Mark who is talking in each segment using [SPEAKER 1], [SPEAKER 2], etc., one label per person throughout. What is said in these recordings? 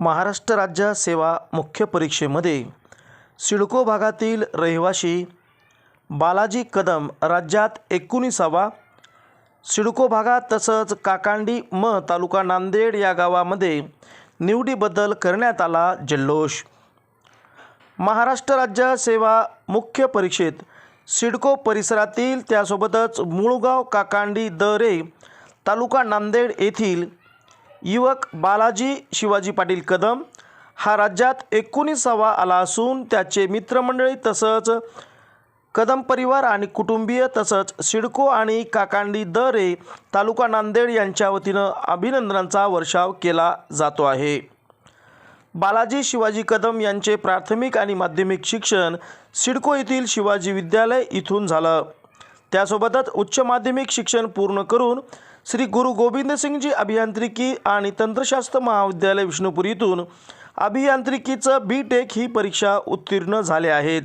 [SPEAKER 1] महाराष्ट्र राज्य सेवा मुख्य परीक्षेमध्ये सिडको भागातील रहिवाशी बालाजी कदम राज्यात एकोणीसावा. सिडको भागात तसंच काकांडी म तालुका नांदेड या गावामध्ये निवडीबद्दल करण्यात आला जल्लोष. महाराष्ट्र राज्य सेवा मुख्य परीक्षेत सिडको परिसरातील त्यासोबतच मुळगाव काकांडी द रे तालुका नांदेड येथील युवक बालाजी शिवाजी पाटील कदम हा राज्यात एकोणीसावा आला असून त्याचे मित्रमंडळी तसंच कदम परिवार आणि कुटुंबीय तसंच सिडको आणि काकांडी दरे तालुका नांदेड यांच्या वतीनं अभिनंदनाचा वर्षाव केला जातो आहे. बालाजी शिवाजी कदम यांचे प्राथमिक आणि माध्यमिक शिक्षण सिडको येथील शिवाजी विद्यालय इथून झालं. त्यासोबतच उच्च माध्यमिक शिक्षण पूर्ण करून श्री गुरु गोविंदसिंगजी अभियांत्रिकी आणि तंत्रशास्त्र महाविद्यालय विष्णुपूर इथून अभियांत्रिकीचं बी टेक ही परीक्षा उत्तीर्ण झाले आहेत.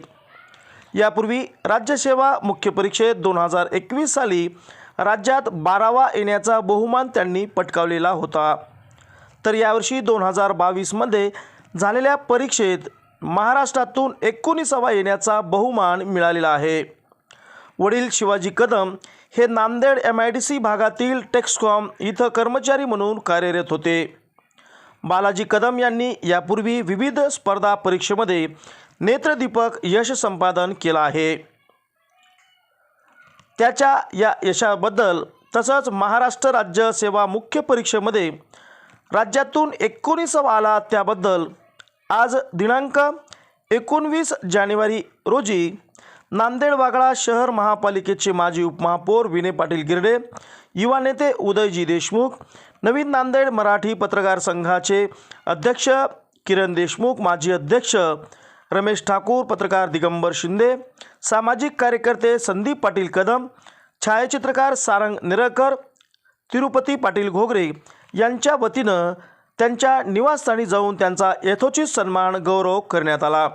[SPEAKER 1] यापूर्वी राज्यसेवा मुख्य परीक्षेत दोन हजार एकवीस साली राज्यात बारावा येण्याचा बहुमान त्यांनी पटकावलेला होता. तर यावर्षी दोन हजार बावीसमध्ये झालेल्या परीक्षेत महाराष्ट्रातून एकोणीसावा येण्याचा बहुमान मिळालेला आहे. वडील शिवाजी कदम हे Nanded M I D C भागातील टेक्सकॉम इथं कर्मचारी म्हणून कार्यरत होते. बालाजी कदम यांनी यापूर्वी विविध स्पर्धा परीक्षेमध्ये नेत्रदीपक यश संपादन केलं आहे. त्याच्या या यशाबद्दल तसंच महाराष्ट्र राज्य सेवा मुख्य परीक्षेमध्ये राज्यातून एकोणीसावा आला त्याबद्दल आज दिनांक एकोणवीस जानेवारी रोजी नांदेड वागळा शहर महापालिकेचे माजी उपमहापौर विनय पाटील गिरडे युवा नेते उदयजी देशमुख नवीन नांदेड मराठी पत्रकार संघाचे अध्यक्ष किरण देशमुख माजी अध्यक्ष रमेश ठाकूर पत्रकार दिगंबर शिंदे सामाजिक कार्यकर्ते संदीप पाटील कदम छायाचित्रकार सारंग निरकर तिरुपती पाटील घोगरे यांच्या वतीनं त्यांच्या निवासस्थानी जाऊन त्यांचा यथोचित सन्मान गौरव करण्यात आला.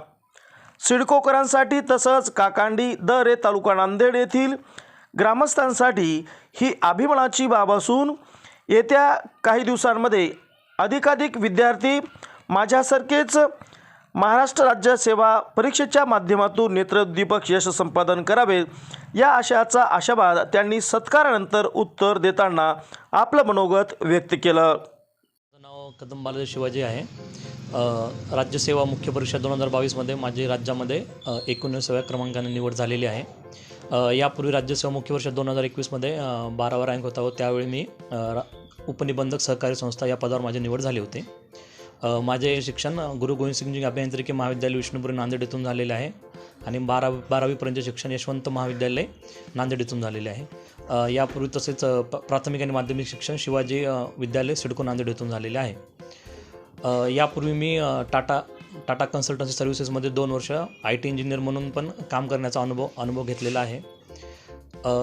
[SPEAKER 1] सिडकोकरांसाठी तसंच काकांडी दरे तालुका नांदेड येथील ग्रामस्थांसाठी ही अभिमानाची बाब असून येत्या काही दिवसांमध्ये अधिकाधिक विद्यार्थी माझ्यासारखेच महाराष्ट्र राज्य सेवा परीक्षेच्या माध्यमातून नेत्रदीपक यश संपादन करावे या आशयाचा आशावाद त्यांनी सत्कारानंतर उत्तर देताना आपलं मनोगत व्यक्त केलं.
[SPEAKER 2] नाव कदम बालाजी शिवाजी आहे राज्यसेवा मुख्य परीक्षा दोन हजार बावीसमध्ये माझी राज्यामध्ये एकोणीसाव्या क्रमांकाने निवड झालेली आहे. यापूर्वी राज्यसेवा मुख्य परीक्षा दोन हजार एकवीसमध्ये बारावा रँक होता व त्यावेळी मी रा उपनिबंधक सहकारी संस्था या पदावर माझी निवड झाली होती. माझे शिक्षण गुरु गोविंदसिंगजी अभियांत्रिकी महाविद्यालय विष्णुपुरी नांदेड येथून झालेले आहे आणि बारा बारावीपर्यंतचे शिक्षण यशवंत महाविद्यालय नांदेड येथून झालेले आहे. यापूर्वी तसेच प- प्राथमिक आणि माध्यमिक शिक्षण शिवाजी विद्यालय सिडको नांदेड येथून झालेले आहे. यापूर्वी मी टाटा टाटा कन्सल्टन्सी सर्व्हिसेसमध्ये दोन वर्ष आय टी इंजिनियर म्हणून पण काम करण्याचा अनुभव अनुभव घेतलेला आहे.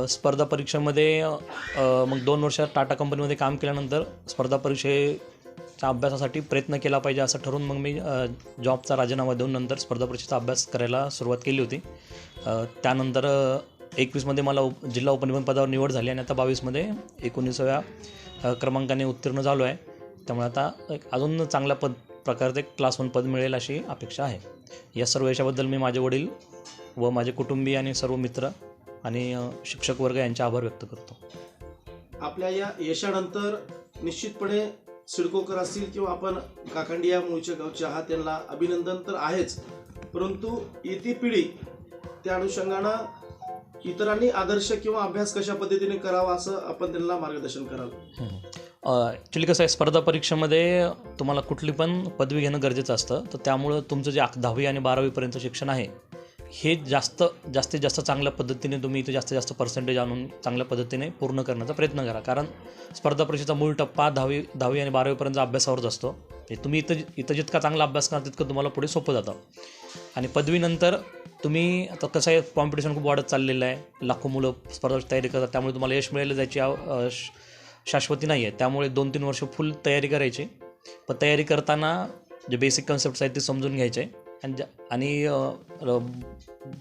[SPEAKER 2] स्पर्धा परीक्षेमध्ये मग दोन वर्ष टाटा कंपनीमध्ये काम केल्यानंतर स्पर्धा परीक्षेच्या अभ्यासासाठी प्रयत्न केला पाहिजे असं ठरवून मग मी जॉबचा राजीनामा देऊन नंतर स्पर्धा परीक्षेचा अभ्यास करायला सुरुवात केली होती. त्यानंतर एकवीसमध्ये मला उप जिल्हा उपनिबंध पदावर निवड झाली आणि आता बावीसमध्ये एकोणीसाव्या क्रमांकाने उत्तीर्ण झालो आहे. त्यामुळे आता एक अजून चांगल्या पद प्रकारचे क्लास वन पद मिळेल अशी अपेक्षा आहे. या सर्व यशाबद्दल मी माझे वडील व माझे कुटुंबीय आणि सर्व मित्र आणि शिक्षक वर्ग यांचे आभार व्यक्त करतो.
[SPEAKER 1] आपल्या या यशानंतर निश्चितपणे सिडकोकर असतील किंवा आपण काकांडी या मूळच्या गावच्या आहात त्यांना अभिनंदन तर आहेच. परंतु येती पिढी त्या अनुषंगानं इतरांनी आदर्श किंवा अभ्यास कशा पद्धतीने करावा असं आपण त्यांना मार्गदर्शन करावं?
[SPEAKER 2] ॲक्च्युली कसं आहे स्पर्धा परीक्षेमध्ये तुम्हाला कुठली पण पदवी घेणं गरजेचं असतं. तर त्यामुळं तुमचं जे दहावी आणि बारावीपर्यंत शिक्षण आहे हे जास्त जास्तीत जास्त चांगल्या पद्धतीने तुम्ही इथे जास्तीत जास्त पर्सेंटेज आणून चांगल्या पद्धतीने पूर्ण करण्याचा प्रयत्न करा. कारण स्पर्धा परीक्षेचा मूळ टप्पा दहावी दहावी आणि बारावीपर्यंत अभ्यासावरच असतो. तुम्ही इथं इथं जितका चांगला अभ्यास करा तितकं तुम्हाला पुढे सोपं जातं. आणि पदवीनंतर तुम्ही आता कसं आहे कॉम्पिटिशन खूप वाढत चाललेलं आहे. लाखो मुलं स्पर्धा तयारी करतात त्यामुळे तुम्हाला यश मिळायला जायची श- शाश्वती नाही आहे त्यामुळे दोन तीन वर्ष फुल तयारी करायची. पण तयारी करताना जे बेसिक कन्सेप्ट्स आहेत ते समजून घ्यायचे. आणि ज्या- आणि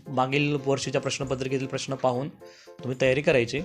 [SPEAKER 2] मागील वर्षीच्या प्रश्नपत्रिकेतील प्रश्न पाहून तुम्ही तयारी करायची.